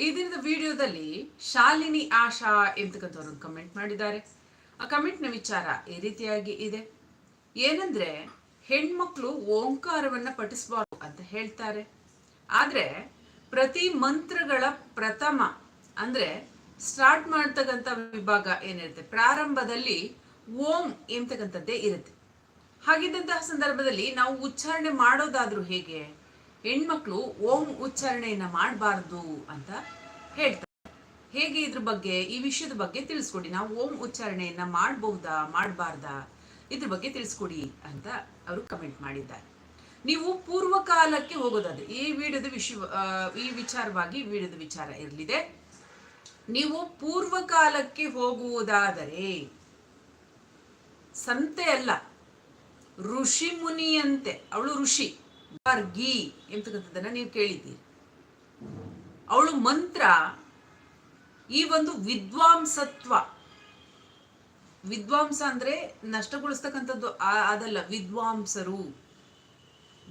ಈ ದಿನದ ವಿಡಿಯೋದಲ್ಲಿ ಶಾಲಿನಿ ಆಶಾ ಎಂತಕ್ಕಂಥವ್ರು ಕಮೆಂಟ್ ಮಾಡಿದ್ದಾರೆ. ಆ ಕಮೆಂಟ್ನ ವಿಚಾರ ಈ ರೀತಿಯಾಗಿ ಇದೆ. ಏನಂದ್ರೆ, ಹೆಣ್ಮಕ್ಳು ಓಂಕಾರವನ್ನ ಪಠಿಸಬಾರ್ದು ಅಂತ ಹೇಳ್ತಾರೆ. ಆದ್ರೆ, ಪ್ರತಿ ಮಂತ್ರಗಳ ಪ್ರಥಮ, ಅಂದ್ರೆ ಸ್ಟಾರ್ಟ್ ಮಾಡ್ತಕ್ಕಂಥ ವಿಭಾಗ ಏನಿರುತ್ತೆ? ಪ್ರಾರಂಭದಲ್ಲಿ ಓಂ ಎಂತಕ್ಕಂಥದ್ದೇ ಇರುತ್ತೆ. ಹಾಗಿದ್ದಂತಹ ಸಂದರ್ಭದಲ್ಲಿ ನಾವು ಉಚ್ಚಾರಣೆ ಮಾಡೋದಾದ್ರೂ ಹೇಗೆ? ಹೆಣ್ಮಕ್ಳು ಓಂ ಉಚ್ಚಾರಣೆಯನ್ನ ಮಾಡಬಾರ್ದು ಅಂತ ಹೇಳ್ತಾರೆ. ಹೇಗೆ ಇದ್ರ ಬಗ್ಗೆ, ಈ ವಿಷಯದ ಬಗ್ಗೆ ತಿಳಿಸ್ಕೊಡಿ. ನಾವು ಓಂ ಉಚ್ಚಾರಣೆಯನ್ನ ಮಾಡಬಹುದಾ, ಮಾಡಬಾರ್ದಾ, ಇದ್ರ ಬಗ್ಗೆ ತಿಳಿಸ್ಕೊಡಿ ಅಂತ ಅವರು ಕಮೆಂಟ್ ಮಾಡಿದ್ದಾರೆ. ನೀವು ಪೂರ್ವಕಾಲಕ್ಕೆ ಹೋಗೋದಾದ್ರೆ, ಈ ವಿಡಿಯೋದ ವಿಷಯ ಈ ವಿಚಾರವಾಗಿ ವಿಡಿಯೋದ ವಿಚಾರ ಇರಲಿದೆ. ನೀವು ಪೂರ್ವಕಾಲಕ್ಕೆ ಹೋಗುವುದಾದರೆ, ಸಂತೆ ಅಲ್ಲ, ಋಷಿ ಮುನಿಯಂತೆ, ಅವಳು ಋಷಿ. ಗೀ ಎಂತಕ್ಕಂಥದ್ದನ್ನ ನೀವು ಕೇಳಿದ್ದೀರಿ. ಅವಳು ಮಂತ್ರ, ಈ ಒಂದು ವಿದ್ವಾಂಸತ್ವ, ವಿದ್ವಾಂಸ ಅಂದ್ರೆ ನಷ್ಟಗೊಳಿಸ್ತಕ್ಕಂಥದ್ದು ಅದಲ್ಲ, ವಿದ್ವಾಂಸರು,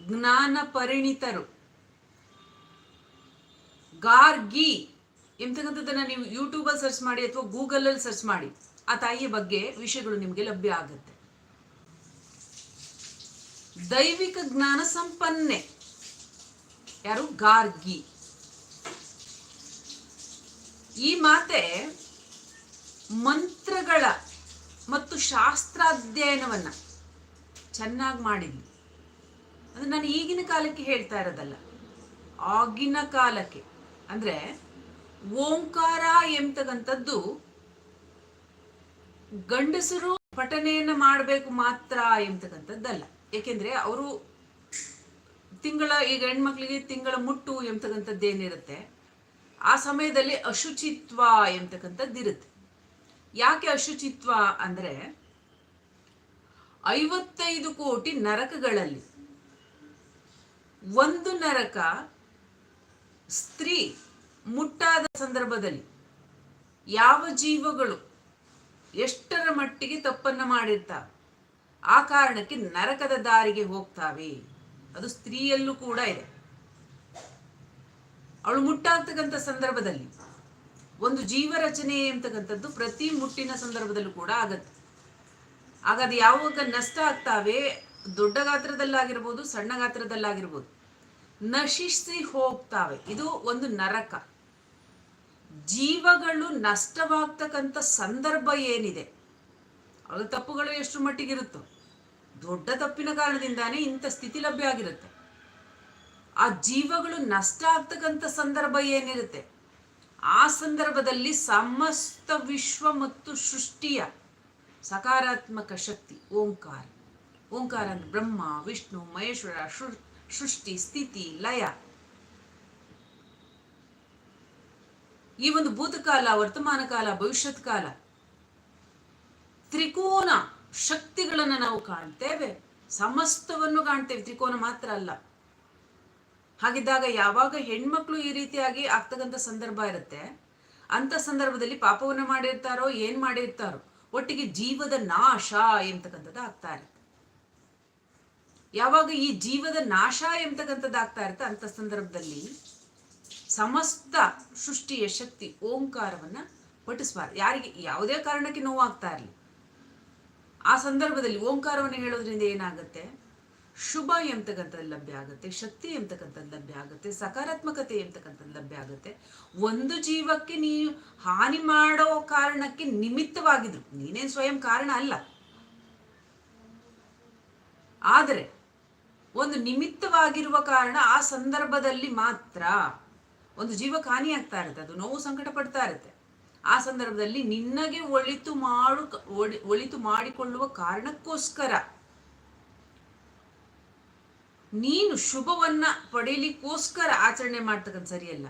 ಜ್ಞಾನ ಪರಿಣಿತರು. ಗಾರ್ಗಿ ಎಂತಕ್ಕಂಥದ್ದನ್ನ ನೀವು ಯೂಟ್ಯೂಬಲ್ಲಿ ಸರ್ಚ್ ಮಾಡಿ ಅಥವಾ ಗೂಗಲಲ್ಲಿ ಸರ್ಚ್ ಮಾಡಿ, ಆ ತಾಯಿಯ ಬಗ್ಗೆ ವಿಷಯಗಳು ನಿಮಗೆ ಲಭ್ಯ ಆಗುತ್ತೆ. ದೈವಿಕ ಜ್ಞಾನ ಸಂಪನ್ನೆ. ಯಾರು? ಗಾರ್ಗಿ. ಈ ಮಾತೆ ಮಂತ್ರಗಳ ಮತ್ತು ಶಾಸ್ತ್ರಾಧ್ಯಯನವನ್ನ ಚೆನ್ನಾಗಿ ಮಾಡಿದ್ಲು. ಅಂದ್ರೆ ನಾನು ಈಗಿನ ಕಾಲಕ್ಕೆ ಹೇಳ್ತಾ ಇರೋದಲ್ಲ, ಆಗಿನ ಕಾಲಕ್ಕೆ. ಅಂದ್ರೆ ಓಂಕಾರ ಎಂತಕ್ಕಂಥದ್ದು ಗಂಡಸರು ಪಠನೆಯನ್ನು ಮಾಡಬೇಕು ಮಾತ್ರ ಎಂತಕ್ಕಂಥದ್ದಲ್ಲ. ಏಕೆಂದ್ರೆ ಅವರು ತಿಂಗಳ, ಈಗ ಹೆಣ್ಮಕ್ಳಿಗೆ ತಿಂಗಳ ಮುಟ್ಟು ಎಂಬತಕ್ಕಂಥದ್ದು ಏನಿರುತ್ತೆ, ಆ ಸಮಯದಲ್ಲಿ ಅಶುಚಿತ್ವ ಎಂಬತಕ್ಕಂಥದ್ದು ಇರುತ್ತೆ ಯಾಕೆ ಅಶುಚಿತ್ವ ಅಂದ್ರೆ, ಐವತ್ತೈದು ಕೋಟಿ ನರಕಗಳಲ್ಲಿ ಒಂದು ನರಕ ಸ್ತ್ರೀ ಮುಟ್ಟಾದ ಸಂದರ್ಭದಲ್ಲಿ ಯಾವ ಜೀವಗಳು ಎಷ್ಟರ ಮಟ್ಟಿಗೆ ತಪ್ಪನ್ನು ಮಾಡಿರ್ತಾವೆ? ಆ ಕಾರಣಕ್ಕೆ ನರಕದ ದಾರಿಗೆ ಹೋಗ್ತಾವೆ. ಅದು ಸ್ತ್ರೀಯಲ್ಲೂ ಕೂಡ ಇದೆ. ಅವಳು ಮುಟ್ಟಾಗ್ತಕ್ಕಂಥ ಸಂದರ್ಭದಲ್ಲಿ, ಒಂದು ಜೀವ ರಚನೆ ಅಂತಕ್ಕಂಥದ್ದು ಪ್ರತಿ ಮುಟ್ಟಿನ ಸಂದರ್ಭದಲ್ಲೂ ಕೂಡ ಆಗತ್ತೆ. ಆಗ ಅದು ಯಾವಾಗ ನಷ್ಟ ಆಗ್ತಾವೆ, ದೊಡ್ಡ ಗಾತ್ರದಲ್ಲಾಗಿರ್ಬೋದು, ಸಣ್ಣ ಗಾತ್ರದಲ್ಲಾಗಿರ್ಬೋದು, ನಶಿಸಿ ಹೋಗ್ತಾವೆ. ಇದು ಒಂದು ನರಕ. ಜೀವಗಳು ನಷ್ಟವಾಗ್ತಕ್ಕಂಥ ಸಂದರ್ಭ ಏನಿದೆ? ಅವಳ ತಪ್ಪುಗಳು ಎಷ್ಟು ಮಟ್ಟಿಗಿರುತ್ತೋ. ದೊಡ್ಡ ತಪ್ಪಿನ ಕಾರಣದಿಂದಾನೇ ಇಂಥ ಸ್ಥಿತಿ ಲಭ್ಯ ಆಗಿರುತ್ತೆ. ಆ ಜೀವಗಳು ನಷ್ಟ ಆಗ್ತಕ್ಕಂಥ ಸಂದರ್ಭ ಏನಿರುತ್ತೆ? ಆ ಸಂದರ್ಭದಲ್ಲಿ ಸಮಸ್ತ ವಿಶ್ವ ಮತ್ತು ಸೃಷ್ಟಿಯ ಸಕಾರಾತ್ಮಕ ಶಕ್ತಿ, ಓಂಕಾರ. ಓಂಕಾರ ಅಂದ್ರೆ ಬ್ರಹ್ಮ, ವಿಷ್ಣು, ಮಹೇಶ್ವರ ಸೃಷ್ಟಿ, ಸ್ಥಿತಿ, ಲಯ. ಈ ಒಂದು ಭೂತಕಾಲ, ವರ್ತಮಾನ ಕಾಲ, ಭವಿಷ್ಯತ್ ಕಾಲ ತ್ರಿಕೋನ ಶಕ್ತಿಗಳನ್ನು ನಾವು ಕಾಣ್ತೇವೆ. ಸಮಸ್ತವನ್ನು ಕಾಣ್ತೇವೆ. ತ್ರಿಕೋನ ಮಾತ್ರ ಅಲ್ಲ. ಹಾಗಿದ್ದಾಗ ಯಾವಾಗ ಹೆಣ್ಮಕ್ಳು ಈ ರೀತಿಯಾಗಿ ಆಗ್ತಕ್ಕಂಥ ಸಂದರ್ಭ ಇರುತ್ತೆ, ಅಂತ ಸಂದರ್ಭದಲ್ಲಿ ಪಾಪವನ್ನು ಮಾಡಿರ್ತಾರೋ, ಏನ್ ಮಾಡಿರ್ತಾರೋ, ಒಟ್ಟಿಗೆ ಜೀವದ ನಾಶ ಎಂತಕ್ಕಂಥದ್ದು ಆಗ್ತಾ ಇರುತ್ತೆ. ಯಾವಾಗ ಈ ಜೀವದ ನಾಶ ಎಂತಕ್ಕಂಥದ್ದು ಆಗ್ತಾ ಇರುತ್ತೆ, ಅಂತ ಸಂದರ್ಭದಲ್ಲಿ ಸಮಸ್ತ ಸೃಷ್ಟಿಯ ಶಕ್ತಿ, ಓಂಕಾರವನ್ನ ಪಠಿಸಬಾರ್ದು. ಯಾರಿಗೆ ಯಾವುದೇ ಕಾರಣಕ್ಕೆ ನೋವಾಗ್ತಾ ಇರಲಿ. ಆ ಸಂದರ್ಭದಲ್ಲಿ ಓಂಕಾರವನ್ನು ಹೇಳೋದ್ರಿಂದ ಏನಾಗುತ್ತೆ? ಶುಭ ಎಂತಕ್ಕಂಥದ್ದು ಲಭ್ಯ ಆಗುತ್ತೆ, ಶಕ್ತಿ ಎಂತಕ್ಕಂಥದ್ದು ಲಭ್ಯ ಆಗುತ್ತೆ, ಸಕಾರಾತ್ಮಕತೆ ಎಂತಕ್ಕಂಥದ್ದು ಲಭ್ಯ ಆಗುತ್ತೆ. ಒಂದು ಜೀವಕ್ಕೆ ನೀನು ಹಾನಿ ಮಾಡೋ ಕಾರಣಕ್ಕೆ ನಿಮಿತ್ತವಾಗಿದ್ರು. ನೀನೇನು ಸ್ವಯಂ ಕಾರಣ ಅಲ್ಲ. ಆದರೆ ಒಂದು ನಿಮಿತ್ತವಾಗಿರುವ ಕಾರಣ ಆ ಸಂದರ್ಭದಲ್ಲಿ ಮಾತ್ರ ಒಂದು ಜೀವಕ್ಕೆ ಹಾನಿ ಆಗ್ತಾ ಇರುತ್ತೆ, ಅದು ನೋವು ಸಂಕಟ ಪಡ್ತಾ ಇರುತ್ತೆ. ಆ ಸಂದರ್ಭದಲ್ಲಿ ನಿನ್ನಗೆ ಒಳಿತು ಮಾಡು, ಒಳಿ- ಒಳಿತು ಮಾಡಿಕೊಳ್ಳುವ ಕಾರಣಕ್ಕೋಸ್ಕರ ನೀನು ಶುಭವನ್ನ ಪಡೀಲಿಕ್ಕೋಸ್ಕರ ಆಚರಣೆ ಮಾಡ್ತಕ್ಕಂಥ ಸರಿಯಲ್ಲ.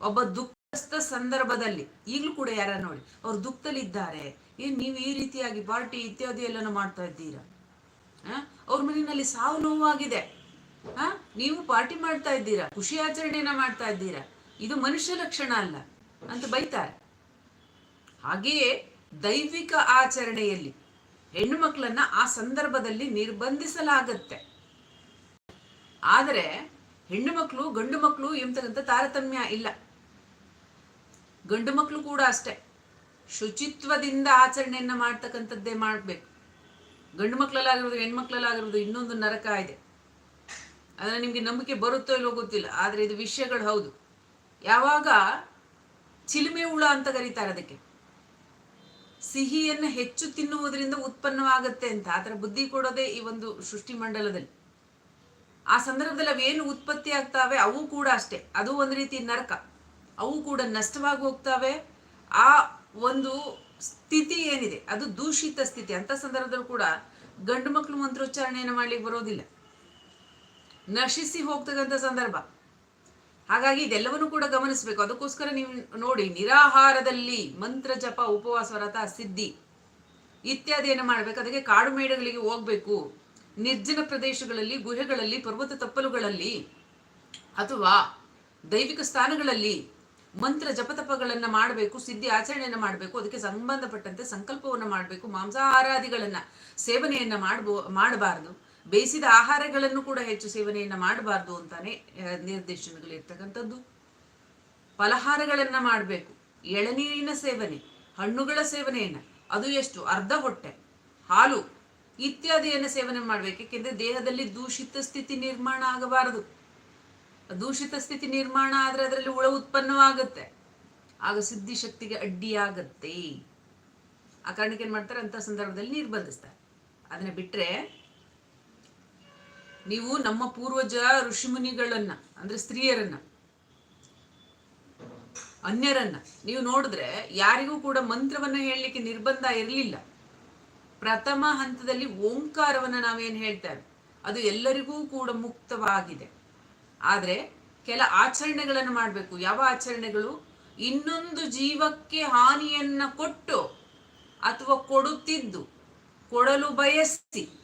ಒಬ್ಬ ದುಃಖಸ್ಥ ಸಂದರ್ಭದಲ್ಲಿ, ಈಗಲೂ ಕೂಡ ಯಾರ ನೋಡಿ, ಅವ್ರು ದುಃಖದಲ್ಲಿದ್ದಾರೆ, ಏನ್ ನೀವು ಈ ರೀತಿಯಾಗಿ ಪಾರ್ಟಿ ಇತ್ಯಾದಿ ಎಲ್ಲನೂ ಮಾಡ್ತಾ ಇದ್ದೀರಾ? ಅವ್ರ ಮನೆಯಲ್ಲಿ ಸಾವು ನೋವಾಗಿದೆ. ಆ? ನೀವು ಪಾರ್ಟಿ ಮಾಡ್ತಾ ಇದ್ದೀರಾ, ಖುಷಿ ಆಚರಣೆಯನ್ನ ಮಾಡ್ತಾ ಇದ್ದೀರಾ. ಇದು ಮನುಷ್ಯ ಲಕ್ಷಣ ಅಲ್ಲ ಅಂತ ಬೈತಾರೆ. ಹಾಗೆಯೇ ದೈವಿಕ ಆಚರಣೆಯಲ್ಲಿ ಹೆಣ್ಣು ಮಕ್ಕಳನ್ನ ಆ ಸಂದರ್ಭದಲ್ಲಿ ನಿರ್ಬಂಧಿಸಲಾಗತ್ತೆ. ಆದರೆ ಹೆಣ್ಣು ಮಕ್ಕಳು, ಗಂಡು ಮಕ್ಕಳು ಎಂಬತಕ್ಕಂಥ ತಾರತಮ್ಯ ಇಲ್ಲ. ಗಂಡು ಮಕ್ಕಳು ಕೂಡ ಅಷ್ಟೇ. ಶುಚಿತ್ವದಿಂದ ಆಚರಣೆಯನ್ನ ಮಾಡ್ತಕ್ಕಂಥದ್ದೇ ಮಾಡಬೇಕು. ಗಂಡು ಮಕ್ಕಳಲ್ಲಾಗಿರೋದು ಹೆಣ್ಮಕ್ಳಲ್ಲಾಗಿರೋದು ಇನ್ನೊಂದು ನರಕ ಇದೆ. ಅದನ್ನ ನಿಮಗೆ ನಂಬಿಕೆ ಬರುತ್ತೋ ಇಲ್ಲೋ ಗೊತ್ತಿಲ್ಲ. ಆದರೆ ಇದು ವಿಷಯಗಳು ಹೌದು. ಯಾವಾಗ ಚಿಲುಮೆ ಹುಳ ಅಂತ ಕರೀತಾರೆ ಅದಕ್ಕೆ. ಸಿಹಿಯನ್ನು ಹೆಚ್ಚು ತಿನ್ನುವುದರಿಂದ ಉತ್ಪನ್ನವಾಗುತ್ತೆ ಅಂತ. ಅದರ ಬುದ್ಧಿ ಕೊಡೋದೇ ಈ ಒಂದು ಸೃಷ್ಟಿ ಮಂಡಲದಲ್ಲಿ. ಆ ಸಂದರ್ಭದಲ್ಲಿ ಅವೇನು ಉತ್ಪತ್ತಿ ಆಗ್ತಾವೆ ಅವು ಕೂಡ ಅಷ್ಟೇ. ಅದು ಒಂದು ರೀತಿ ನರಕ. ಅವು ಕೂಡ ನಷ್ಟವಾಗಿ ಹೋಗ್ತಾವೆ. ಆ ಒಂದು ಸ್ಥಿತಿ ಏನಿದೆ? ಅದು ದೂಷಿತ ಸ್ಥಿತಿ. ಅಂತ ಸಂದರ್ಭದಲ್ಲೂ ಕೂಡ ಗಂಡು ಮಕ್ಕಳು ಮಂತ್ರೋಚ್ಚಾರಣೆಯನ್ನು ಮಾಡ್ಲಿಕ್ಕೆ ಬರೋದಿಲ್ಲ. ನಶಿಸಿ ಹೋಗ್ತಕ್ಕಂಥ ಸಂದರ್ಭ. ಹಾಗಾಗಿ ಇದೆಲ್ಲವನ್ನು ಕೂಡ ಗಮನಿಸಬೇಕು. ಅದಕ್ಕೋಸ್ಕರ ನೀವು ನೋಡಿ, ನಿರಾಹಾರದಲ್ಲಿ ಮಂತ್ರ ಜಪ, ಉಪವಾಸ, ವ್ರತ, ಸಿದ್ಧಿ ಏನು ಮಾಡಬೇಕು. ಅದಕ್ಕೆ ಕಾಡು ಮೇಡಗಳಿಗೆ ಹೋಗ್ಬೇಕು. ನಿರ್ಜನ ಪ್ರದೇಶಗಳಲ್ಲಿ, ಗುಹೆಗಳಲ್ಲಿ, ಪರ್ವತ ತಪ್ಪಲುಗಳಲ್ಲಿ ಅಥವಾ ದೈವಿಕ ಸ್ಥಾನಗಳಲ್ಲಿ ಮಂತ್ರ ಜಪತಪಗಳನ್ನು ಮಾಡಬೇಕು, ಸಿದ್ಧಿ ಆಚರಣೆಯನ್ನು ಮಾಡಬೇಕು. ಅದಕ್ಕೆ ಸಂಬಂಧಪಟ್ಟಂತೆ ಸಂಕಲ್ಪವನ್ನು ಮಾಡಬೇಕು. ಮಾಂಸಾಹಾರಾದಿಗಳನ್ನು, ಸೇವನೆಯನ್ನು ಮಾಡಬೋ, ಮಾಡಬಾರದು. ಬೇಯಿಸಿದ ಆಹಾರಗಳನ್ನು ಕೂಡ ಹೆಚ್ಚು ಸೇವನೆಯನ್ನು ಮಾಡಬಾರ್ದು ಅಂತಾನೆ ನಿರ್ದೇಶನಗಳಿರ್ತಕ್ಕಂಥದ್ದು. ಫಲಹಾರಗಳನ್ನ ಮಾಡಬೇಕು. ಎಳನೀರಿನ ಸೇವನೆ, ಹಣ್ಣುಗಳ ಸೇವನೆಯನ್ನ, ಅದು ಎಷ್ಟು? ಅರ್ಧ ಹೊಟ್ಟೆ, ಹಾಲು ಇತ್ಯಾದಿಯನ್ನು ಸೇವನೆ ಮಾಡಬೇಕು. ಏಕೆಂದರೆ ದೇಹದಲ್ಲಿ ದೂಷಿತ ಸ್ಥಿತಿ ನಿರ್ಮಾಣ ಆಗಬಾರದು. ದೂಷಿತ ಸ್ಥಿತಿ ನಿರ್ಮಾಣ ಆದ್ರೆ ಅದರಲ್ಲಿ ಹುಳ ಉತ್ಪನ್ನವಾಗುತ್ತೆ. ಆಗ ಸಿದ್ಧಿ ಶಕ್ತಿಗೆ ಅಡ್ಡಿಯಾಗತ್ತೆ. ಆ ಕಾರಣಕ್ಕೆ ಏನು ಮಾಡ್ತಾರೆ? ಅಂತ ಸಂದರ್ಭದಲ್ಲಿ ನಿರ್ಬಂಧಿಸ್ತಾರೆ ಅದನ್ನ ಬಿಟ್ರೆ ನೀವು ನಮ್ಮ ಪೂರ್ವಜ ಋಷಿಮುನಿಗಳನ್ನ, ಅಂದ್ರೆ ಸ್ತ್ರೀಯರನ್ನ, ಅನ್ಯರನ್ನ, ನೀವು ನೋಡಿದ್ರೆ ಯಾರಿಗೂ ಕೂಡ ಮಂತ್ರವನ್ನ ಹೇಳಲಿಕ್ಕೆ ನಿರ್ಬಂಧ ಇರಲಿಲ್ಲ. ಪ್ರಥಮ ಹಂತದಲ್ಲಿ ಓಂಕಾರವನ್ನ ನಾವೇನು ಹೇಳ್ತೇವೆ ಅದು ಎಲ್ಲರಿಗೂ ಕೂಡ ಮುಕ್ತವಾಗಿದೆ. ಆದರೆ ಕೆಲ ಆಚರಣೆಗಳನ್ನು ಮಾಡಬೇಕು. ಯಾವ ಆಚರಣೆಗಳು? ಇನ್ನೊಂದು ಜೀವಕ್ಕೆ ಹಾನಿಯನ್ನ ಕೊಟ್ಟು ಅಥವಾ ಕೊಡುತ್ತಿದ್ದು, ಕೊಡಲು ಬಯಸಿ.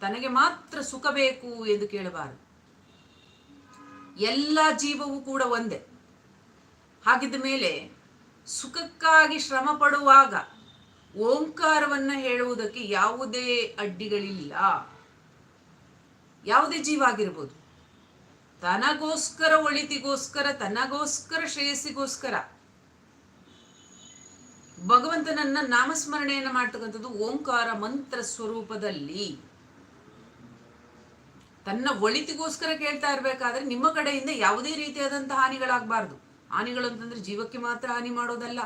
ತನಗೆ ಮಾತ್ರ ಸುಖ ಬೇಕು ಎಂದು ಕೇಳಬಾರದು. ಎಲ್ಲ ಜೀವವೂ ಕೂಡ ಒಂದೇ. ಹಾಗಿದ್ದ ಮೇಲೆ ಸುಖಕ್ಕಾಗಿ ಶ್ರಮ ಪಡುವಾಗ ಓಂಕಾರವನ್ನು ಹೇಳುವುದಕ್ಕೆ ಯಾವುದೇ ಅಡ್ಡಿಗಳಿಲ್ಲ. ಯಾವುದೇ ಜೀವ ಆಗಿರ್ಬೋದು. ತನಗೋಸ್ಕರ ಒಳಿತಿಗೋಸ್ಕರ, ತನಗೋಸ್ಕರ ಶ್ರೇಯಸ್ಸಿಗೋಸ್ಕರ ಭಗವಂತನನ್ನ ನಾಮಸ್ಮರಣೆಯನ್ನು ಮಾಡ್ತಕ್ಕಂಥದ್ದು ಓಂಕಾರ ಮಂತ್ರ ಸ್ವರೂಪದಲ್ಲಿ. ತನ್ನ ಒಳಿತಿಗೋಸ್ಕರ ಕೇಳ್ತಾ ಇರಬೇಕಾದ್ರೆ ನಿಮ್ಮ ಕಡೆಯಿಂದ ಯಾವುದೇ ರೀತಿಯಾದಂಥ ಹಾನಿಗಳಾಗಬಾರ್ದು. ಹಾನಿಗಳು ಅಂತಂದ್ರೆ ಜೀವಕ್ಕೆ ಮಾತ್ರ ಹಾನಿ ಮಾಡೋದಲ್ಲ.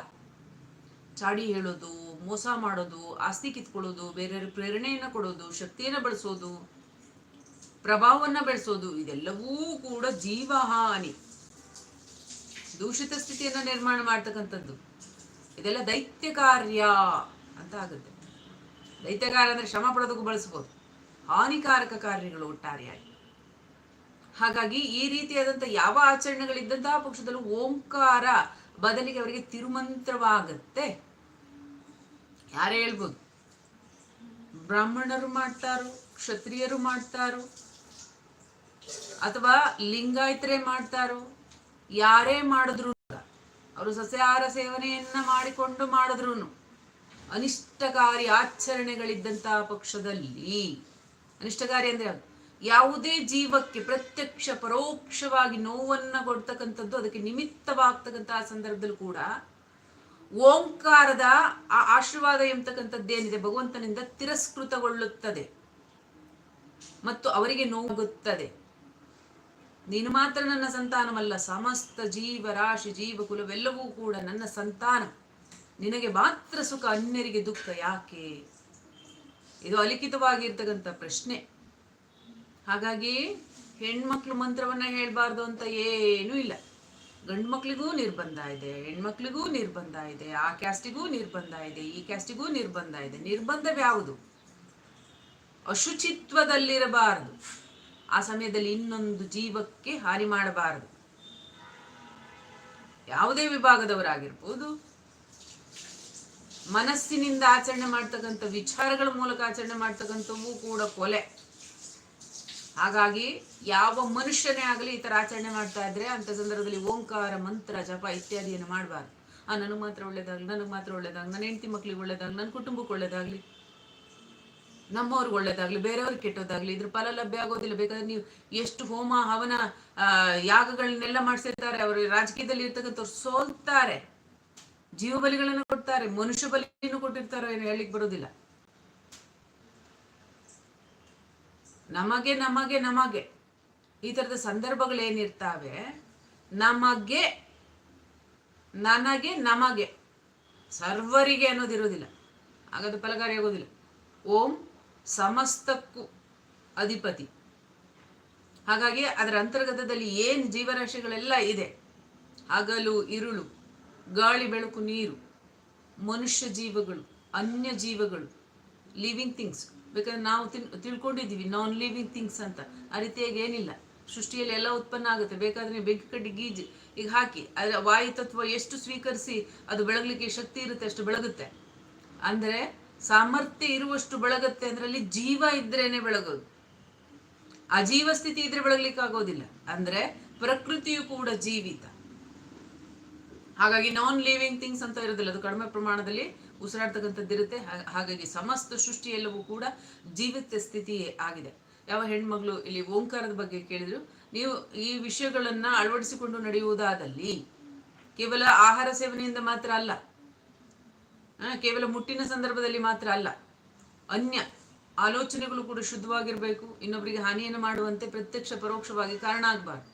ಚಾಡಿ ಹೇಳೋದು, ಮೋಸ ಮಾಡೋದು, ಆಸ್ತಿ ಕಿತ್ಕೊಳ್ಳೋದು, ಬೇರೆಯವ್ರ ಪ್ರೇರಣೆಯನ್ನು ಕೊಡೋದು, ಶಕ್ತಿಯನ್ನು ಬಳಸೋದು, ಪ್ರಭಾವವನ್ನ ಬೆಳೆಸೋದು, ಇದೆಲ್ಲವೂ ಕೂಡ ಜೀವ ಹಾನಿ. ದೂಷಿತ ಸ್ಥಿತಿಯನ್ನ ನಿರ್ಮಾಣ ಮಾಡ್ತಕ್ಕಂಥದ್ದು. ಇದೆಲ್ಲ ದೈತ್ಯ ಕಾರ್ಯ ಅಂತ ಆಗುತ್ತೆ. ದೈತ್ಯ ಕಾರ್ಯ ಅಂದ್ರೆ ಶ್ರಮ ಪಡೋದಕ್ಕೂ ಬಳಸ್ಬೋದು. ಹಾನಿಕಾರಕ ಕಾರ್ಯಗಳು ಒಟ್ಟಾರೆಯಾಗಿ. ಹಾಗಾಗಿ ಈ ರೀತಿಯಾದಂಥ ಯಾವ ಆಚರಣೆಗಳಿದ್ದಂತಹ ಪಕ್ಷದಲ್ಲೂ ಓಂಕಾರ ಬದಲಿಗೆ ಅವರಿಗೆ ತಿರುಮಂತ್ರವಾಗತ್ತೆ. ಯಾರೇ ಹೇಳ್ಬೋದು. ಬ್ರಾಹ್ಮಣರು ಮಾಡ್ತಾರೋ, ಕ್ಷತ್ರಿಯರು ಮಾಡ್ತಾರೋ, ಅಥವಾ ಲಿಂಗಾಯತರೇ ಮಾಡ್ತಾರೋ, ಯಾರೇ ಮಾಡಿದ್ರು ಅವರು ಸಸ್ಯಾಹಾರ ಸೇವನೆಯನ್ನ ಮಾಡಿಕೊಂಡು ಮಾಡಿದ್ರು ಅನಿಷ್ಟಕಾರಿ ಆಚರಣೆಗಳಿದ್ದಂತಹ ಪಕ್ಷದಲ್ಲಿ ಅನಿಷ್ಟಕಾರಿ ಅಂದ್ರೆ ಯಾವುದು? ಯಾವುದೇ ಜೀವಕ್ಕೆ ಪ್ರತ್ಯಕ್ಷ ಪರೋಕ್ಷವಾಗಿ ನೋವನ್ನ ಕೊಡ್ತಕ್ಕಂಥದ್ದು, ಅದಕ್ಕೆ ನಿಮಿತ್ತವಾಗ್ತಕ್ಕಂತಹ ಸಂದರ್ಭದಲ್ಲೂ ಕೂಡ ಓಂಕಾರದ ಆ ಆಶೀರ್ವಾದ ಎಂಬತಕ್ಕಂಥದ್ದೇನಿದೆ ಭಗವಂತನಿಂದ ತಿರಸ್ಕೃತಗೊಳ್ಳುತ್ತದೆ. ಮತ್ತು ಅವರಿಗೆ ನೋವಾಗುತ್ತದೆ. ನೀನು ಮಾತ್ರ ನನ್ನ ಸಂತಾನವಲ್ಲ, ಸಮಸ್ತ ಜೀವ, ರಾಶಿ, ಜೀವ, ಕುಲವೆಲ್ಲವೂ ಕೂಡ ನನ್ನ ಸಂತಾನ. ನಿನಗೆ ಮಾತ್ರ ಸುಖ, ಅನ್ಯರಿಗೆ ದುಃಖ, ಯಾಕೆ? ಇದು ಅಲಿಖಿತವಾಗಿರ್ತಕ್ಕಂಥ ಪ್ರಶ್ನೆ. ಹಾಗಾಗಿ ಹೆಣ್ಮಕ್ಳು ಮಂತ್ರವನ್ನ ಹೇಳಬಾರ್ದು ಅಂತ ಏನೂ ಇಲ್ಲ. ಗಂಡು ಮಕ್ಳಿಗೂ ನಿರ್ಬಂಧ ಇದೆ, ಹೆಣ್ಮಕ್ಳಿಗೂ ನಿರ್ಬಂಧ ಇದೆ, ಆ ಕ್ಯಾಸ್ಟಿಗೂ ನಿರ್ಬಂಧ ಇದೆ, ಈ ಕ್ಯಾಸ್ಟಿಗೂ ನಿರ್ಬಂಧ ಇದೆ. ನಿರ್ಬಂಧವ್ಯಾವುದು? ಅಶುಚಿತ್ವದಲ್ಲಿರಬಾರದು. ಆ ಸಮಯದಲ್ಲಿ ಇನ್ನೊಂದು ಜೀವಕ್ಕೆ ಹಾನಿ ಮಾಡಬಾರದು. ಯಾವುದೇ ವಿಭಾಗದವರಾಗಿರ್ಬೋದು ಮನಸ್ಸಿನಿಂದ ಆಚರಣೆ ಮಾಡ್ತಕ್ಕಂಥ ವಿಚಾರಗಳ ಮೂಲಕ ಆಚರಣೆ ಮಾಡ್ತಕ್ಕಂಥವು ಕೂಡ ಕೊಲೆ. ಹಾಗಾಗಿ ಯಾವ ಮನುಷ್ಯನೇ ಆಗಲಿ ಈ ತರ ಆಚರಣೆ ಮಾಡ್ತಾ ಇದ್ರೆ ಅಂತ ಸಂದರ್ಭದಲ್ಲಿ ಓಂಕಾರ, ಮಂತ್ರ, ಜಪ ಇತ್ಯಾದಿಯನ್ನು ಮಾಡಬಾರ್ದು. ಆ, ನನಗೆ ಮಾತ್ರ ಒಳ್ಳೇದಾಗ್ಲಿ, ನನಗೆ ಮಾತ್ರ ಒಳ್ಳೇದಾಗ್ಲಿ, ನನ್ನ ಹೆಂಡತಿ ಮಕ್ಳಿಗೆ ಒಳ್ಳೇದಾಗ್ಲಿ, ನನ್ನ ಕುಟುಂಬಕ್ಕೆ ಒಳ್ಳೇದಾಗ್ಲಿ, ನಮ್ಮವ್ರಿಗೆ ಒಳ್ಳೇದಾಗ್ಲಿ, ಬೇರೆಯವ್ರಿಗೆ ಕೆಟ್ಟೋದಾಗ್ಲಿ, ಇದ್ರ ಫಲ ಲಭ್ಯ ಆಗೋದಿಲ್ಲ. ಬೇಕಾದ್ರೆ ನೀವು ಎಷ್ಟು ಹೋಮ, ಹವನ ಯಾಗಗಳನ್ನೆಲ್ಲ ಮಾಡಿಸಿರ್ತಾರೆ, ಅವರು ರಾಜಕೀಯದಲ್ಲಿ ಇರ್ತಕ್ಕಂಥವ್ರು ಸೋಲ್ತಾರೆ. ಜೀವ ಬಲಿಗಳನ್ನು ಕೊಡ್ತಾರೆ, ಮನುಷ್ಯ ಬಲಿಯನ್ನು ಕೊಟ್ಟಿರ್ತಾರೋ ಏನು ಹೇಳಿಕ್ ಬರೋದಿಲ್ಲ. ನಮಗೆ ನಮಗೆ ನಮಗೆ. ಈ ತರದ ಸಂದರ್ಭಗಳು ಏನಿರ್ತಾವೆ? ನಮಗೆ, ನನಗೆ, ನಮಗೆ. ಸರ್ವರಿಗೆ ಅನ್ನೋದಿರೋದಿಲ್ಲ ಹಾಗಾದ ಫಲಕಾರಿ ಆಗೋದಿಲ್ಲ. ಓಂ ಸಮಸ್ತಕ್ಕೂ ಅಧಿಪತಿ. ಹಾಗಾಗಿ ಅದರ ಅಂತರ್ಗತದಲ್ಲಿ ಏನು ಜೀವರಾಶಿಗಳೆಲ್ಲ ಇದೆ? ಹಗಲು, ಇರುಳು. ಗಾಳಿ, ಬೆಳಕು, ನೀರು, ಮನುಷ್ಯ ಜೀವಗಳು, ಅನ್ಯ ಜೀವಗಳು ಲಿವಿಂಗ್ ಥಿಂಗ್ಸ್ ಬೇಕಾದ್ರೆ ನಾವು ತಿನ್, ತಿಳ್ಕೊಂಡಿದ್ದೀವಿ ನಾನ್ ಲಿವಿಂಗ್ ಥಿಂಗ್ಸ್ ಅಂತ. ಆ ರೀತಿಯಾಗಿ ಏನಿಲ್ಲ. ಸೃಷ್ಟಿಯಲ್ಲಿ ಎಲ್ಲ ಉತ್ಪನ್ನ ಆಗುತ್ತೆ. ಬೇಕಾದ್ರೆ ಬೆಂಕಿ ಕಡ್ಡಿ ಗೀಜ್ ಈಗ ಹಾಕಿ, ಅದರ ವಾಯು ತತ್ವ ಎಷ್ಟು ಸ್ವೀಕರಿಸಿ ಅದು ಬೆಳಗಲಿಕ್ಕೆ ಶಕ್ತಿ ಇರುತ್ತೆ, ಅಷ್ಟು ಬೆಳಗುತ್ತೆ. ಅಂದರೆ ಸಾಮರ್ಥ್ಯ ಇರುವಷ್ಟು ಬೆಳಗುತ್ತೆ ಅದರಲ್ಲಿ ಜೀವ ಇದ್ರೇನೆ ಬೆಳಗೋದು. ಅಜೀವ ಸ್ಥಿತಿ ಇದ್ರೆ ಬೆಳಗ್ಲಿಕ್ಕೆ ಆಗೋದಿಲ್ಲ. ಅಂದ್ರೆ ಪ್ರಕೃತಿಯು ಕೂಡ ಜೀವಿತ. ಹಾಗಾಗಿ ನಾನ್ ಲಿವಿಂಗ್ ಥಿಂಗ್ಸ್ ಅಂತ ಇರೋದಿಲ್ಲ. ಅದು ಕಡಿಮೆ ಪ್ರಮಾಣದಲ್ಲಿ ಉಸಿರಾಡ್ತಕ್ಕಂಥದ್ದು ಇರುತ್ತೆ. ಹಾಗಾಗಿ ಸಮಸ್ತ ಸೃಷ್ಟಿ ಎಲ್ಲವೂ ಕೂಡ ಜೀವಿತ ಸ್ಥಿತಿ ಆಗಿದೆ. ಯಾವ ಹೆಣ್ಮಗಳು ಇಲ್ಲಿ ಓಂಕಾರದ ಬಗ್ಗೆ ಕೇಳಿದ್ರು, ನೀವು ಈ ವಿಷಯಗಳನ್ನ ಅಳವಡಿಸಿಕೊಂಡು ನಡೆಯುವುದಾದಲ್ಲಿ ಕೇವಲ ಆಹಾರ ಸೇವನೆಯಿಂದ ಮಾತ್ರ ಅಲ್ಲ ಕೇವಲ ಮುಟ್ಟಿನ ಸಂದರ್ಭದಲ್ಲಿ ಮಾತ್ರ ಅಲ್ಲ, ಅನ್ಯ ಆಲೋಚನೆಗಳು ಕೂಡ ಶುದ್ಧವಾಗಿರಬೇಕು ಇನ್ನೊಬ್ಬರಿಗೆ ಹಾನಿಯನ್ನು ಮಾಡುವಂತೆ ಪ್ರತ್ಯಕ್ಷ ಪರೋಕ್ಷವಾಗಿ ಕಾರಣ ಆಗಬಾರ್ದು.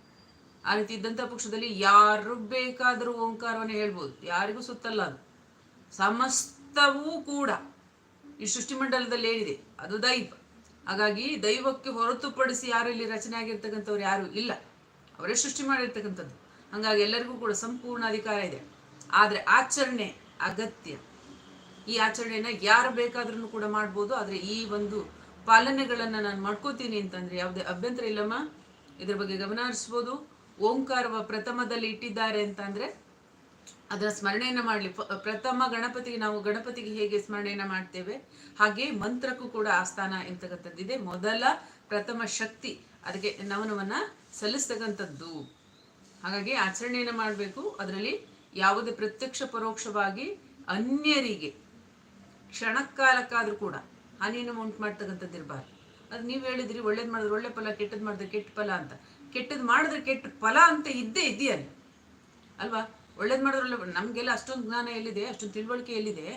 ಆ ರೀತಿ ಇದ್ದಂಥ ಪಕ್ಷದಲ್ಲಿ ಯಾರು ಬೇಕಾದರೂ ಓಂಕಾರವನ್ನು ಹೇಳ್ಬೋದು. ಯಾರಿಗೂ ಸುತ್ತಲ್ಲ ಅದು. ಸಮಸ್ತವೂ ಕೂಡ ಈ ಸೃಷ್ಟಿಮಂಡಲದಲ್ಲಿ ಏನಿದೆ? ಅದು ದೈವ. ಹಾಗಾಗಿ ದೈವಕ್ಕೆ ಹೊರತುಪಡಿಸಿ ಯಾರು ಇಲ್ಲಿ ರಚನೆ ಆಗಿರ್ತಕ್ಕಂಥವ್ರು ಯಾರು ಇಲ್ಲ. ಅವರೇ ಸೃಷ್ಟಿ ಮಾಡಿರ್ತಕ್ಕಂಥದ್ದು. ಹಾಗಾಗಿ ಎಲ್ಲರಿಗೂ ಕೂಡ ಸಂಪೂರ್ಣ ಅಧಿಕಾರ ಇದೆ. ಆದರೆ ಆಚರಣೆ ಅಗತ್ಯ. ಈ ಆಚರಣೆನ ಯಾರು ಬೇಕಾದ್ರೂ ಕೂಡ ಮಾಡ್ಬೋದು. ಆದರೆ ಈ ಒಂದು ಪಾಲನೆಗಳನ್ನು ನಾನು ಮಾಡ್ಕೋತೀನಿ ಅಂತಂದರೆ ಯಾವುದೇ ಅಭ್ಯಂತರ ಇಲ್ಲಮ್ಮ. ಇದ್ರ ಬಗ್ಗೆ ಗಮನ ಹರಿಸ್ಬೋದು. ಓಂಕಾರವ ಪ್ರಥಮದಲ್ಲಿ ಇಟ್ಟಿದ್ದಾರೆ ಅಂತಂದ್ರೆ ಅದರ ಸ್ಮರಣೆಯನ್ನ ಮಾಡಲಿ. ಪ್ರಥಮ ಗಣಪತಿಗೆ ನಾವು ಗಣಪತಿಗೆ ಹೇಗೆ ಸ್ಮರಣೆಯನ್ನ ಮಾಡ್ತೇವೆ? ಹಾಗೆ ಮಂತ್ರಕ್ಕೂ ಕೂಡ ಆಸ್ಥಾನ ಎಂತಕ್ಕಂಥದ್ದಿದೆ. ಮೊದಲ ಪ್ರಥಮ ಶಕ್ತಿ ಅದಕ್ಕೆ ನಮನವನ್ನ ಸಲ್ಲಿಸ್ತಕ್ಕಂಥದ್ದು. ಹಾಗಾಗಿ ಆಚರಣೆಯನ್ನ ಮಾಡಬೇಕು. ಅದರಲ್ಲಿ ಯಾವುದೇ ಪ್ರತ್ಯಕ್ಷ ಪರೋಕ್ಷವಾಗಿ ಅನ್ಯರಿಗೆ, ಕ್ಷಣಕಾಲಕ್ಕಾದ್ರೂ ಕೂಡ ಹಾನಿಯನ್ನು ಉಂಟು ಮಾಡ್ತಕ್ಕಂಥದ್ದು ಇರಬಾರ್ದು ಅದು ನೀವು ಹೇಳಿದ್ರಿ, ಒಳ್ಳೇದು ಮಾಡಿದ್ರೆ ಒಳ್ಳೆ ಫಲ ಕೆಟ್ಟದ್ದು ಮಾಡಿದ್ರೆ ಕೆಟ್ಟ ಫಲ ಅಂತ. ಕೆಟ್ಟದ್ದು ಮಾಡಿದ್ರೆ ಕೆಟ್ಟ ಫಲ ಅಂತ ಇದ್ದೇ ಇದೆಯಲ್ಲ. ಅಲ್ವಾ? ಒಳ್ಳೇದು ಮಾಡಿದ್ರಲ್ಲ, ನಮಗೆಲ್ಲ ಅಷ್ಟೊಂದು ಜ್ಞಾನ ಎಲ್ಲಿದೆ? ಅಷ್ಟೊಂದು ತಿಳುವಳಿಕೆ ಎಲ್ಲಿದೆ?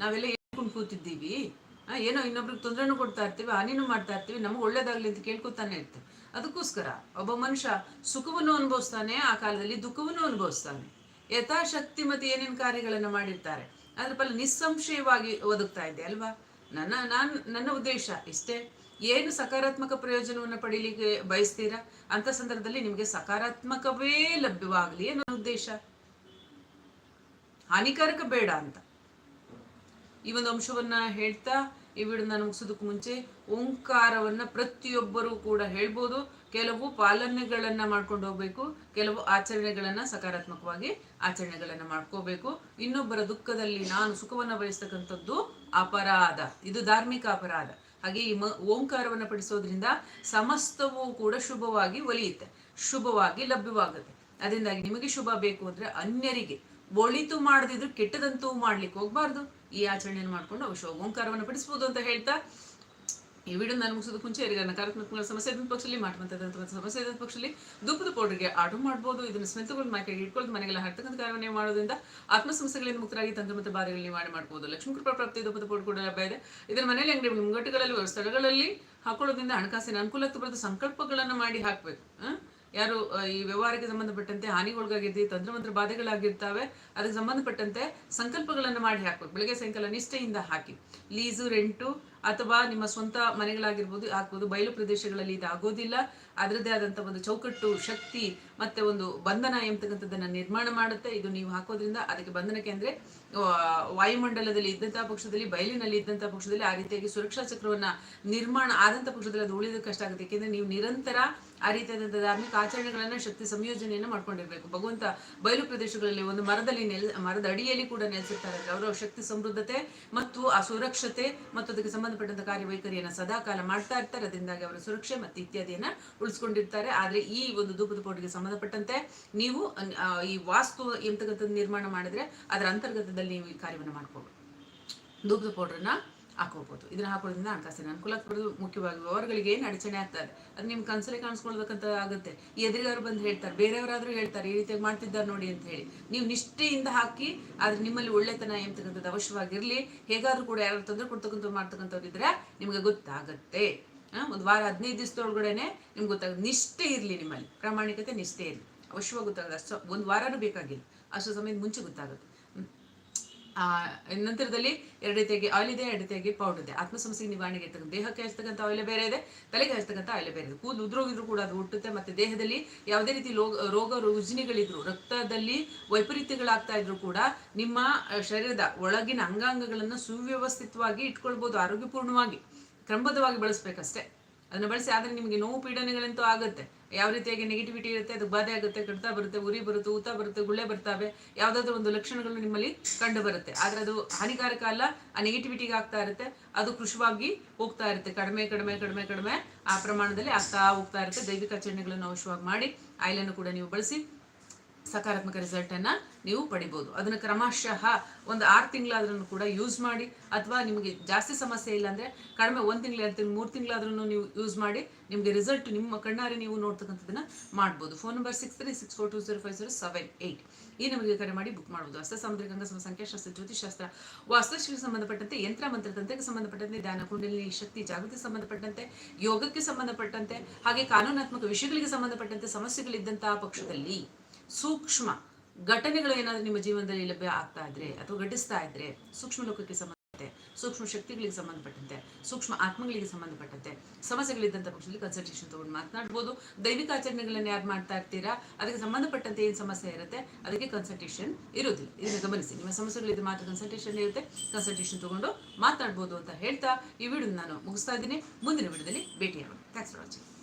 ನಾವೆಲ್ಲ ಹೇಳ್ಕೊಂಡು ಕೂತಿದ್ದೀವಿ. ಏನೋ ಇನ್ನೊಬ್ರಿಗೆ ತೊಂದರೆನೂ ಕೊಡ್ತಾ ಇರ್ತೀವಿ, ಹಾನಿನೂ ಮಾಡ್ತಾ ಇರ್ತೀವಿ, ನಮಗೆ ಒಳ್ಳೇದಾಗಲಿ ಅಂತ ಕೇಳ್ಕೊತಾನೆ ಇರ್ತೀವಿ ಅದಕ್ಕೋಸ್ಕರ ಒಬ್ಬ ಮನುಷ್ಯ ಸುಖವನ್ನು ಅನುಭವಿಸ್ತಾನೆ, ಆ ಕಾಲದಲ್ಲಿ ದುಃಖವನ್ನು ಅನುಭವಿಸ್ತಾನೆ. ಯಥಾಶಕ್ತಿ ಮತ್ತೆ ಏನೇನು ಕಾರ್ಯಗಳನ್ನು ಮಾಡಿರ್ತಾರೆ, ಅದ್ರ ಫಲ ನಿಸ್ಸಂಶಯವಾಗಿ ಒದಗ್ತಾ ಇದೆ, ಅಲ್ವಾ? ನನ್ನ, ನಾನು, ನನ್ನ ಉದ್ದೇಶ ಇಷ್ಟೇ. ಏನು ಸಕಾರಾತ್ಮಕ ಪ್ರಯೋಜನವನ್ನು ಪಡೀಲಿಕ್ಕೆ ಬಯಸ್ತೀರಾ? ಅಂತ ಸಂದರ್ಭದಲ್ಲಿ ನಿಮಗೆ ಸಕಾರಾತ್ಮಕವೇ ಲಭ್ಯವಾಗಲಿ ಅನ್ನೋ ಉದ್ದೇಶ. ಹಾನಿಕಾರಕ ಬೇಡ ಅಂತ. ಈ ಒಂದು ಅಂಶವನ್ನ ಹೇಳ್ತಾ ಈ ವಿಡಿಯೋನ ಮುಗಿಸೋದಕ್ಕೆ ಮುಂಚೆ ಓಂಕಾರವನ್ನ ಪ್ರತಿಯೊಬ್ಬರೂ ಕೂಡ ಹೇಳ್ಬೋದು. ಕೆಲವು ಪಾಲನೆಗಳನ್ನ ಮಾಡ್ಕೊಂಡು ಹೋಗ್ಬೇಕು, ಕೆಲವು ಆಚರಣೆಗಳನ್ನ ಸಕಾರಾತ್ಮಕವಾಗಿ ಆಚರಣೆಗಳನ್ನ ಮಾಡ್ಕೋಬೇಕು. ಇನ್ನೊಬ್ಬರ ದುಃಖದಲ್ಲಿ ನಾನು ಸುಖವನ್ನ ಬಯಸ್ತಕ್ಕಂಥದ್ದು ಅಪರಾಧ. ಇದು ಧಾರ್ಮಿಕ ಅಪರಾಧ. ಹಾಗೆ ಈ ಮ, ಓಂಕಾರವನ್ನ ಪಡಿಸೋದ್ರಿಂದ ಸಮಸ್ತವೂ ಕೂಡ ಶುಭವಾಗಿ ಒಲಿಯುತ್ತೆ. ಶುಭವಾಗಿ ಲಭ್ಯವಾಗುತ್ತೆ. ಅದರಿಂದಾಗಿ ನಿಮಗೆ ಶುಭ ಬೇಕು ಅಂದ್ರೆ ಅನ್ಯರಿಗೆ ಒಳಿತು ಮಾಡದಿದ್ರು ಕೆಟ್ಟದಂತೂ ಮಾಡ್ಲಿಕ್ಕೆ ಹೋಗ್ಬಾರ್ದು. ಈ ಆಚರಣೆಯನ್ನು ಮಾಡ್ಕೊಂಡು ಅವಶ್ಯ ಓಂಕಾರವನ್ನು ಪಡಿಸ್ಬೋದು ಅಂತ ಹೇಳ್ತಾ ಈ ವಿಡಿಯೋ ನಾನು ಮುಗಿಸೋದಕ್ಕೆ ಮುಂಚೆ ಯಾರಿಗಾರ ಸಮಸ್ಯೆ ಇದ್ದ ಪಕ್ಷದಲ್ಲಿ ಮಾಡುವಂಥದ್ದು ಸಮಸ್ಯೆ ಇದ್ದ ಪಕ್ಷದಲ್ಲಿ ಧೂಪದ ಪೌಡರ್ಗೆ ಆರ್ಡರ್ ಮಾಡ್ಬೋದು, ಇದನ್ನು ಸ್ಮೆಂತುಗಳು ಮೈಕೈಗೆ ಇಟ್ಕೊಳ್ಳೋದು ಮನೆಗೆಲ್ಲ ಹರ್ತಕ್ಕಂಥ ಕಾರ್ಯವನ್ನೇ ಮಾಡೋದ್ರಿಂದ ಆತ್ಮ ಸಮಸ್ಯೆಗಳಿಂದ ಮುಕ್ತರಾಗಿ ತಂತ್ರ ಮತ್ತು ಬಾಧೆಗಳಲ್ಲಿ ಮಾಡಿ ಮಾಡ್ಬೋದು. ಲಕ್ಷ್ಮೀ ಕೃಪಾ ಪ್ರಾಪ್ತಿ ಧೂಪದ ಪೌಡರ್ ಕೂಡ ಲಭ್ಯ ಇದೆ. ಇದನ್ನು ಮನೆಯಲ್ಲಿ ಅಂಗಡಿ ಮುಂಗಟ್ಟುಗಳಲ್ಲಿ ಸ್ಥಳಗಳಲ್ಲಿ ಹಾಕೊಳ್ಳೋದ್ರಿಂದ ಹಣಕಾಸಿನ ಅನುಕೂಲಕ್ಕೆ ಬರೋದು ಸಂಕಲ್ಪಗಳನ್ನು ಮಾಡಿ ಹಾಕಬೇಕು. ಯಾರು ಈ ವ್ಯವಹಾರಕ್ಕೆ ಸಂಬಂಧಪಟ್ಟಂತೆ ಹಾನಿಗೊಳಗಾಗಿರ್ತೀವಿ ತಂತ್ರಮಂತ್ರ ಬಾಧೆಗಳಾಗಿರ್ತವೆ, ಅದಕ್ಕೆ ಸಂಬಂಧಪಟ್ಟಂತೆ ಸಂಕಲ್ಪಗಳನ್ನು ಮಾಡಿ ಹಾಕಬೇಕು. ಬೆಳಗ್ಗೆ ಸಾಯಂಕಾಲ ನಿಷ್ಠೆಯಿಂದ ಹಾಕಿ. ಲೀಸು, ರೆಂಟು ಅಥವಾ ನಿಮ್ಮ ಸ್ವಂತ ಮನೆಗಳಾಗಿರ್ಬೋದು ಹಾಕ್ಬೋದು ಬಯಲು ಪ್ರದೇಶಗಳಲ್ಲಿ ಇದು ಆಗೋದಿಲ್ಲ ಅದರದ್ದೇ ಆದಂಥ ಒಂದು ಚೌಕಟ್ಟು, ಶಕ್ತಿ, ಮತ್ತೆ ಒಂದು ಬಂಧನ ಎಂಬತಕ್ಕಂಥದ್ದನ್ನು ನಿರ್ಮಾಣ ಮಾಡುತ್ತೆ. ಇದು ನೀವು ಹಾಕೋದ್ರಿಂದ ಅದಕ್ಕೆ ಬಂಧನಕ್ಕೆ ಅಂದ್ರೆ ವಾಯುಮಂಡಲದಲ್ಲಿ ಇದ್ದಂತಹ ಪಕ್ಷದಲ್ಲಿ, ಬಯಲಿನಲ್ಲಿ ಇದ್ದಂತಹ ಪಕ್ಷದಲ್ಲಿ ಆ ರೀತಿಯಾಗಿ ಸುರಕ್ಷಾ ಚಕ್ರವನ್ನ ನಿರ್ಮಾಣ ಆದಂಥ ಪಕ್ಷದಲ್ಲಿ ಅದು ಉಳಿದ ಕಷ್ಟ ಆಗುತ್ತೆ. ಏಕೆಂದರೆ ನೀವು ನಿರಂತರ ಆ ರೀತಿಯಾದಂಥ ಧಾರ್ಮಿಕ ಆಚರಣೆಗಳನ್ನ, ಶಕ್ತಿ ಸಂಯೋಜನೆಯನ್ನು ಮಾಡ್ಕೊಂಡಿರ್ಬೇಕು. ಭಗವಂತ ಬಯಲು ಪ್ರದೇಶಗಳಲ್ಲಿ ಒಂದು ಮರದಲ್ಲಿ ನೆಲ್, ಮರದ ಅಡಿಯಲ್ಲಿ ಕೂಡ ನೆಲೆಸಿರ್ತಾರೆ. ಅವರ ಶಕ್ತಿ, ಸಮೃದ್ಧತೆ ಮತ್ತು ಆ ಸುರಕ್ಷತೆ ಮತ್ತು ಅದಕ್ಕೆ ಸಂಬಂಧಪಟ್ಟಂತ ಕಾರ್ಯವೈಖರಿಯನ್ನ ಸದಾಕಾಲ ಮಾಡ್ತಾ ಇರ್ತಾರೆ. ಅದರಿಂದಾಗಿ ಅವರ ಸುರಕ್ಷೆ ಮತ್ತು ಇತ್ಯಾದಿಯನ್ನ ಉಳಿಸ್ಕೊಂಡಿರ್ತಾರೆ. ಆದ್ರೆ ಈ ಒಂದು ಧೂಪದ ಪೌಡಿಗೆ ಸಂಬಂಧಪಟ್ಟಂತೆ ನೀವು ಈ ವಾಸ್ತು ಎಂತಕ್ಕಂಥದ್ದು ನಿರ್ಮಾಣ ಮಾಡಿದ್ರೆ ಅದರ ಅಂತರ್ಗತದಲ್ಲಿ ನೀವು ಈ ಕಾರ್ಯವನ್ನು ಮಾಡ್ಕೊಂಡು ಧೂಪದ ಪೌಡ್ರನ್ನ ಹಾಕೋಬಹುದು ಇದನ್ನ ಹಾಕೋದ್ರಿಂದ ಹಣಕಾಸಿನ ಅನುಕೂಲ ಬರೋದು ಮುಖ್ಯವಾಗಿ ವ್ಯವಹಾರಗಳಿಗೆ ಏನು ಅಡಚಣೆ ಆಗ್ತದೆ. ಅದು ನಿಮ್ ಕನ್ಸಲ್ಲಿ ಕಾಣಿಸ್ಕೊಳ್ಬೇಕಂತ ಆಗುತ್ತೆ. ಎದುರಿಗಾರು ಬಂದು ಹೇಳ್ತಾರೆ. ಬೇರೆಯವರಾದ್ರೂ ಹೇಳ್ತಾರೆ. ಈ ರೀತಿಯಾಗಿ ಮಾಡ್ತಿದ್ದಾರೆ ನೋಡಿ ಅಂತ ಹೇಳಿ. ನೀವು ನಿಷ್ಠೆಯಿಂದ ಹಾಕಿ, ಆದ್ರೆ ನಿಮ್ಮಲ್ಲಿ ಒಳ್ಳೆತನ ಎಂಬತಕ್ಕಂಥದ್ದು ಅವಶ್ಯವಾಗಿರ್ಲಿ. ಹೇಗಾದ್ರೂ ಕೂಡ ಯಾರು ತೊಂದರೆ ಕೊಡ್ತಕ್ಕಂಥ ಮಾಡ್ತಕ್ಕಂಥವ್ರು ಇದ್ರೆ ನಿಮ್ಗೆ ಗೊತ್ತಾಗತ್ತೆ. ಒಂದು ವಾರ ಹದಿನೈದು ದಿವಸದೊಳಗಡೆನೆ ನಿಮ್ಗೆ ಗೊತ್ತಾಗುತ್ತೆ. ನಿಷ್ಠೆ ಇರಲಿ ನಿಮ್ಮಲ್ಲಿ. ಪ್ರಾಮಾಣಿಕತೆ, ನಿಷ್ಠೆ ಇರಲಿ. ಅವಶ್ಯವಾಗಿ ಗೊತ್ತಾಗುತ್ತೆ ಅಷ್ಟು ಒಂದು ವಾರನೂ ಬೇಕಾಗಿಲ್ಲ. ಅಷ್ಟು ಸಮಯದ ಮುಂಚೆ ಗೊತ್ತಾಗುತ್ತೆ. ನಂತರದಲ್ಲಿ ಎರಡು ರೀತಿಯಾಗಿ ಆಯಿಲ್ ಇದೆ, ಎರಡು ರೀತಿಯಾಗಿ ಪೌಡರ್ ಇದೆ. ಆತ್ಮ ಸಮಸ್ಯೆಗೆ ನಿವಾರಣೆಗೆ ಇರ್ತಕ್ಕಂಥ, ದೇಹಕ್ಕೆ ಹಚ್ಚತಕ್ಕಂಥ ಆಯಿಲ್ ಬೇರೆ ಇದೆ, ತಲೆಗೆ ಹಚ್ಚತಕ್ಕಂಥ ಆಯಿಲ್ ಬೇರೆ ಇದೆ. ಕೂದಲು ಉದ್ರೋಗಿದ್ರು ಕೂಡ ಅದು ಹುಟ್ಟುತ್ತೆ, ಮತ್ತೆ ದೇಹದಲ್ಲಿ ಯಾವುದೇ ರೀತಿ ರೋಗ ರೋಗ, ರುಜಿನಿಗಳಿದ್ರು, ರಕ್ತದಲ್ಲಿ ವೈಪರೀತ್ಯಗಳಾಗ್ತಾ ಇದ್ರು ಕೂಡ ನಿಮ್ಮ ಶರೀರದ ಒಳಗಿನ ಅಂಗಾಂಗಗಳನ್ನು ಸುವ್ಯವಸ್ಥಿತವಾಗಿ ಇಟ್ಕೊಳ್ಬೋದು, ಆರೋಗ್ಯಪೂರ್ಣವಾಗಿ, ಕ್ರಮಬದ್ಧವಾಗಿ ಬಳಸ್ಬೇಕಷ್ಟೇ. ಅದನ್ನ ಬಳಸಿ ಆದರೆ ನಿಮಗೆ ನೋವು ಪೀಡನೆಗಳಂತೂ ಆಗುತ್ತೆ. ಯಾವ ರೀತಿಯಾಗಿ ನೆಗೆಟಿವಿಟಿ ಇರುತ್ತೆ, ಅದು ಬಾಧೆ ಆಗುತ್ತೆ, ಕಡ್ತಾ ಬರುತ್ತೆ, ಉರಿ ಬರುತ್ತೆ, ಊತ ಬರುತ್ತೆ, ಗುಳ್ಳೆ ಬರ್ತವೆ, ಯಾವುದಾದ್ರೂ ಒಂದು ಲಕ್ಷಣಗಳು ನಿಮ್ಮಲ್ಲಿ ಕಂಡು ಬರುತ್ತೆ. ಆದ್ರೆ ಅದು ಹಾನಿಕಾರಕ ಅಲ್ಲ, ಆ ನೆಗೆಟಿವಿಟಿಗೆ ಆಗ್ತಾ ಇರುತ್ತೆ, ಅದು ಕೃಷಿವಾಗಿ ಹೋಗ್ತಾ ಇರುತ್ತೆ. ಕಡಿಮೆ ಕಡಿಮೆ ಕಡಿಮೆ ಕಡಿಮೆ ಆ ಪ್ರಮಾಣದಲ್ಲಿ ಆಗ್ತಾ ಹೋಗ್ತಾ ಇರುತ್ತೆ. ದೈವಿಕ ಆಚರಣೆಗಳನ್ನು ಅವಶ್ಯವಾಗಿ ಮಾಡಿ, ಆಯಿಲನ್ನು ಕೂಡ ನೀವು ಬಳಸಿ ಸಕಾರಾತ್ಮಕ ರಿಸಲ್ಟ್ ಅನ್ನ ನೀವು ಪಡಿಬೋದು. ಅದನ್ನ ಕ್ರಮಶಃ ಒಂದು ಆರು ತಿಂಗಳಾದ್ರೂ ಕೂಡ ಯೂಸ್ ಮಾಡಿ, ಅಥವಾ ನಿಮಗೆ ಜಾಸ್ತಿ ಸಮಸ್ಯೆ ಇಲ್ಲ ಅಂದ್ರೆ ಕಡಿಮೆ ಒಂದು ತಿಂಗಳು ಎರಡು ತಿಂಗಳು ಮೂರು ತಿಂಗಳಾದ್ರೂ ನೀವು ಯೂಸ್ ಮಾಡಿ, ನಿಮಗೆ ರಿಸಲ್ಟ್ ನಿಮ್ಮ ಕಣ್ಣಾರೆ ನೀವು ನೋಡ್ತಕ್ಕಂಥದ್ದನ್ನ ಮಾಡ್ಬೋದು. Phone number six three six four two zero five zero seven eight ಈ ನಮಗೆ ಕರೆ ಮಾಡಿ ಬುಕ್ ಮಾಡಬಹುದು ಹಸ್ತ ಸಾಮುದ್ರಿಕ ಅಂಗಸಮ ಸಂಖ್ಯಾಶಾಸ್ತ್ರ ಜ್ಯೋತಿಷಾಸ್ತ್ರ ವಾಸ್ತುಶಿಲ್ಪಕ್ಕೆ ಸಂಬಂಧಪಟ್ಟಂತೆ, ಯಂತ್ರ ಮಂತ್ರ ತಂತ್ರಕ್ಕೆ ಸಂಬಂಧಪಟ್ಟಂತೆ, ಧ್ಯಾನ ಕುಂಡಲಿನಿ, ಶಕ್ತಿ ಜಾಗೃತಿ ಸಂಬಂಧಪಟ್ಟಂತೆ, ಯೋಗಕ್ಕೆ ಸಂಬಂಧಪಟ್ಟಂತೆ, ಹಾಗೆ ಕಾನೂನಾತ್ಮಕ ವಿಷಯಗಳಿಗೆ ಸಂಬಂಧಪಟ್ಟಂತೆ ಸಮಸ್ಯೆಗಳಿದ್ದಂತಹ ಪಕ್ಷದಲ್ಲಿ ಸೂಕ್ಷ್ಮ ಘಟನೆಗಳು ಏನಾದರೂ ನಿಮ್ಮ ಜೀವನದಲ್ಲಿ ಲಭ್ಯ ಆಗ್ತಾ ಇದ್ರೆ ಅಥವಾ ಘಟಿಸ್ತಾ ಇದ್ರೆ ಸೂಕ್ಷ್ಮ ಲೋಕಕ್ಕೆ ಸಂಬಂಧಪಟ್ಟಂತೆ, ಸೂಕ್ಷ್ಮ ಶಕ್ತಿಗಳಿಗೆ ಸಂಬಂಧಪಟ್ಟಂತೆ, ಸೂಕ್ಷ್ಮ ಆತ್ಮಗಳಿಗೆ ಸಂಬಂಧಪಟ್ಟಂತೆ ಸಮಸ್ಯೆಗಳಿದ್ದಂಥ ಪಕ್ಷದಲ್ಲಿ ಕನ್ಸಲ್ಟೇಷನ್ ತಗೊಂಡು ಮಾತನಾಡ್ಬೋದು. ದೈವಿಕ ಆಚರಣೆಗಳನ್ನು ಯಾರು ಮಾಡ್ತಾ ಇರ್ತೀರಾ? ಅದಕ್ಕೆ ಸಂಬಂಧಪಟ್ಟಂತೆ ಏನು ಸಮಸ್ಯೆ ಇರುತ್ತೆ? ಅದಕ್ಕೆ ಕನ್ಸಲ್ಟೇಷನ್ ಇರೋದಿಲ್ಲ ಇದನ್ನು ಗಮನಿಸಿ. ನಿಮ್ಮ ಸಮಸ್ಯೆಗಳಿದ್ರೆ ಮಾತ್ರ ಕನ್ಸಲ್ಟೇಷನ್ ಇರುತ್ತೆ. ಕನ್ಸಲ್ಟೇಷನ್ ತಗೊಂಡು ಮಾತನಾಡ್ಬೋದು ಅಂತ ಹೇಳ್ತಾ ಈ ವಿಡಿಯೋ ನಾನು ಮುಗಿಸ್ತಾ ಇದ್ದೀನಿ. ಮುಂದಿನ ವಿಡಿಯೋದಲ್ಲಿ ಭೇಟಿಯಾಗೋಣ. Thanks for watching